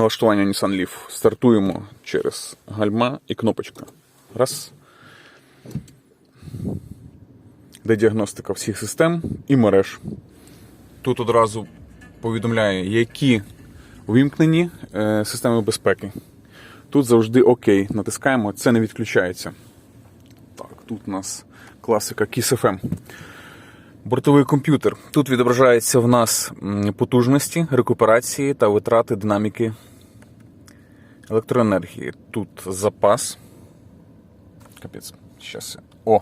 Налаштування Nissan Leaf. Стартуємо через гальма і кнопочка. Раз. Де діагностика всіх систем і мереж. Тут одразу повідомляє, які увімкнені е, системи безпеки. Тут завжди ОК. Натискаємо, це не відключається. Так, тут у нас класика Kiss FM. Бортовий комп'ютер. Тут відображаються в нас потужності, рекуперації та витрати динаміки електроенергії. Тут запас. Капець, щас. О!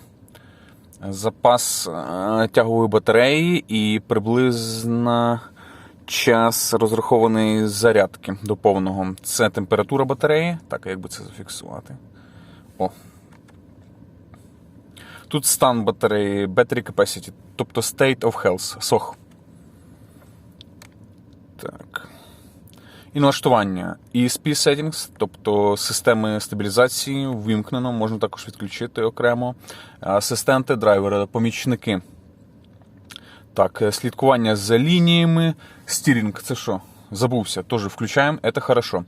Запас е, тягової батареї і приблизно час розрахованої зарядки до повного. Це температура батареї. Так, як би це зафіксувати? О, Тут стан батареї, battery capacity, тобто state of health, SOH. Так. І налаштування. ESP settings, тобто системи стабілізації вимкнено, можна також відключити окремо. Асистенти драйвера, помічники. Так, е, слідкування за лініями. Стірінг, це що? Забувся, теж включаємо, це хорошо.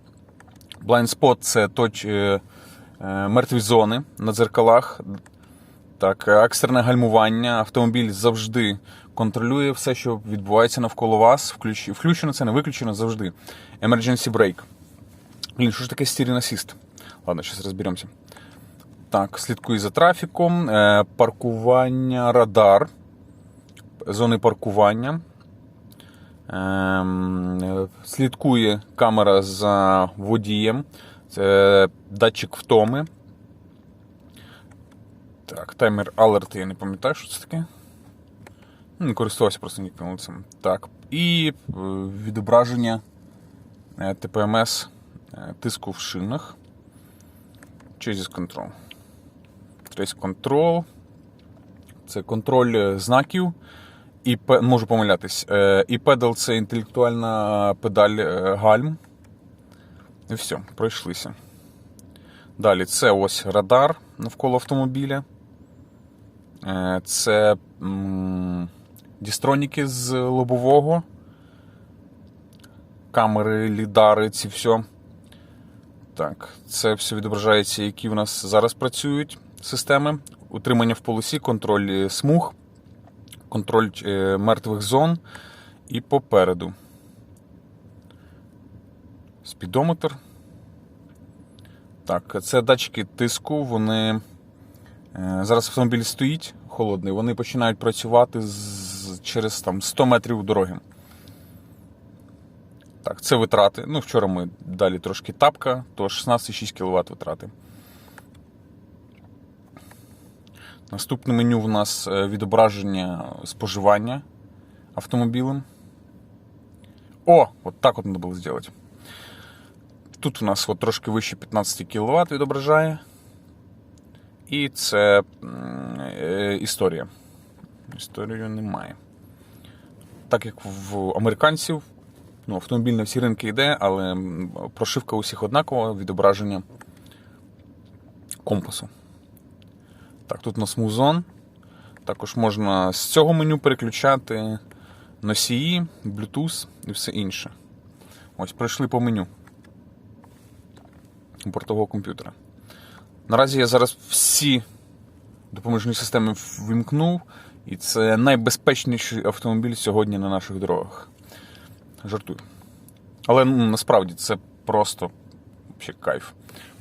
Blind spot це точ, е, е, мертві зони на дзеркалах. Так, екстрене гальмування. Автомобіль завжди контролює все, що відбувається навколо вас. Включено це, не виключено завжди. Emergency brake. Блін, що ж таке steering assist? Ладно, зараз розберемося. Так, слідкує за трафіком, е, паркування, радар, зони паркування. Ем, слідкує камера за водієм, це датчик втоми. Так, таймер алерт, я не пам'ятаю, що це таке. Ну, Не користувався просто ніколи цим. Так. І е, відображення е, ТПМС е, тиску в шинах. Chassis Control. Trace Control. Це контроль знаків. І можу помилятись. І педал це інтелектуальна педаль гальм. І все, пройшлися. Далі це ось радар навколо автомобіля. Е, Це дістроніки з лобового. Камери, лідари, ці все. Так, це все відображається, які в нас зараз працюють системи. Утримання в полосі, контроль е, смуг, контроль е, мертвих зон і попереду. Спідометр. Так, це датчики тиску, вони. Е, Зараз автомобіль стоїть холодний, вони починають працювати з, через там, 100 метрів дороги. Так, це витрати. Ну, вчора ми далі трошки тапка, то 16,6 кВт витрати. Наступне меню в нас е, відображення споживання автомобілем. О, от так от треба було зробити. Тут у нас от трошки вище 15 кВт відображає. І це е, історія. Історію немає. Так як в американців, ну, автомобіль на всі ринки йде, але прошивка усіх однакова, відображення компасу. Так, тут у нас музон. Також можна з цього меню переключати носії, Bluetooth і все інше. Ось, пройшли по меню бортового комп'ютера. Наразі я зараз всі допоміжні системи вимкнув, і це найбезпечніший автомобіль сьогодні на наших дорогах. Жартую. Але ну, насправді це просто ще кайф.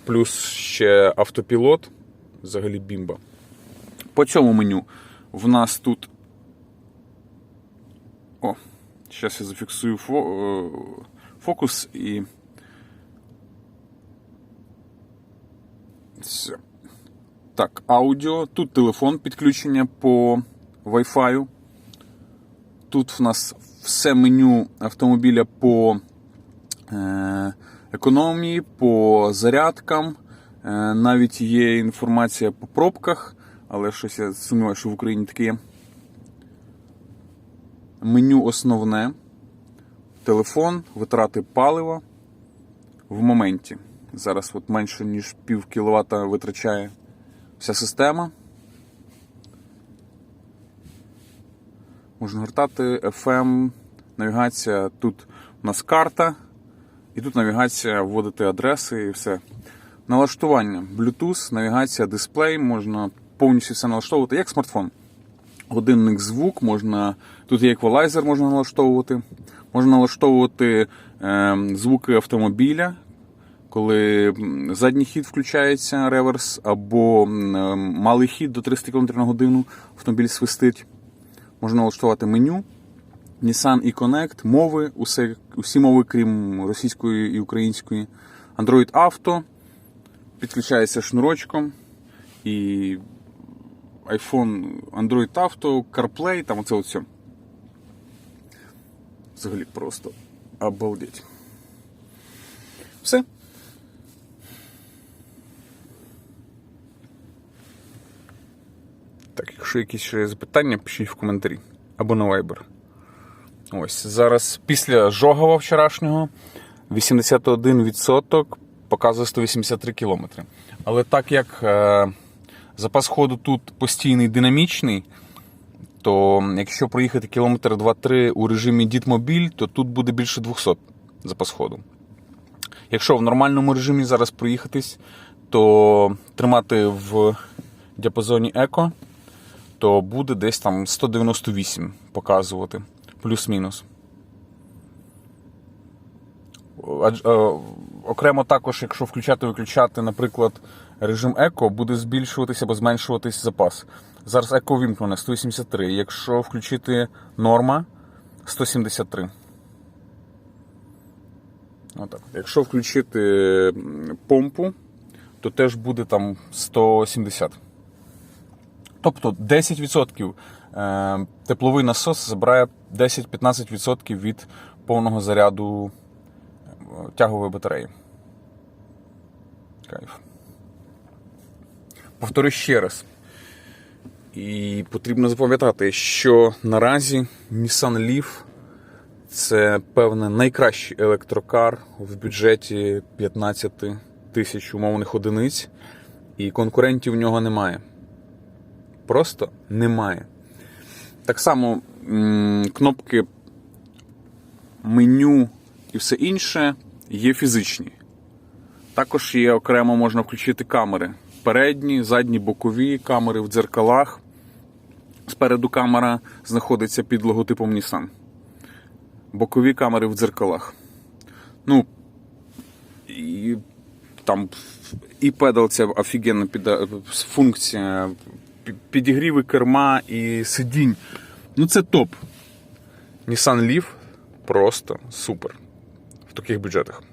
Плюс ще автопілот, взагалі бімба. По цьому меню в нас тут. О, зараз я зафіксую е, фокус і. Все. Так, аудіо. Тут телефон підключення по Wi-Fi. Тут в нас все меню автомобіля по е, економії, по зарядкам. Е, навіть є інформація по пробках, але щось я сумніваюся, що в Україні таке є. Меню основне. Телефон, витрати палива в моменті. Зараз от менше ніж пів кіловата витрачає вся система. Можна гортати FM, навігація. Тут у нас карта І тут навігація, вводити адреси і все. Налаштування, Bluetooth, навігація, дисплей, можна повністю все налаштовувати, як смартфон. Годинник звук, можна. Тут є еквалайзер, можна налаштовувати. Можна налаштовувати е, звуки автомобіля, коли задній хід включається реверс, або е, малий хід до 300 км на годину, автомобіль свистить. Можна налаштувати меню. Nissan e-Connect, мови, усе, усі мови, крім російської і української. Android Auto підключається шнурочком. І iPhone, Android Auto, CarPlay, там оце все. Взагалі просто обалдеть. Все. Так, якщо якісь ще є запитання, пишіть в коментарі або на Viber. Ось зараз після Жогова вчорашнього 81% показує 183 км. Але так як е, запас ходу тут постійний динамічний, то якщо проїхати кілометр 2-3 у режимі Дітмобіль, то тут буде більше 200 запас ходу. Якщо в нормальному режимі зараз проїхатись, то тримати в діапазоні Еко, то буде десь там 198 показувати, плюс-мінус. Е, окремо також, якщо включати-виключати, наприклад, режим Еко, буде збільшуватися або зменшуватись запас. Зараз Еко вімкнене 183. Якщо включити норма 173. Отак. Якщо включити помпу, то теж буде там 170. Тобто 10% е, тепловий насос забирає 10-15% від повного заряду е, тягової батареї. Кайф. Повторю ще раз. І потрібно запам'ятати, що наразі Nissan Leaf це, певне, найкращий електрокар в бюджеті 15 тисяч умовних одиниць, і конкурентів в нього немає. Просто немає. Так само кнопки меню і все інше є фізичні. Також є окремо можна включити камери. Передні, задні, бокові камери в дзеркалах. Спереду камера знаходиться під логотипом Nissan. Бокові камери в дзеркалах. Ну, і там і педал це офігенна функція. Пі- Підігріви керма і сидінь. Ну це топ. Nissan Leaf просто супер в таких бюджетах.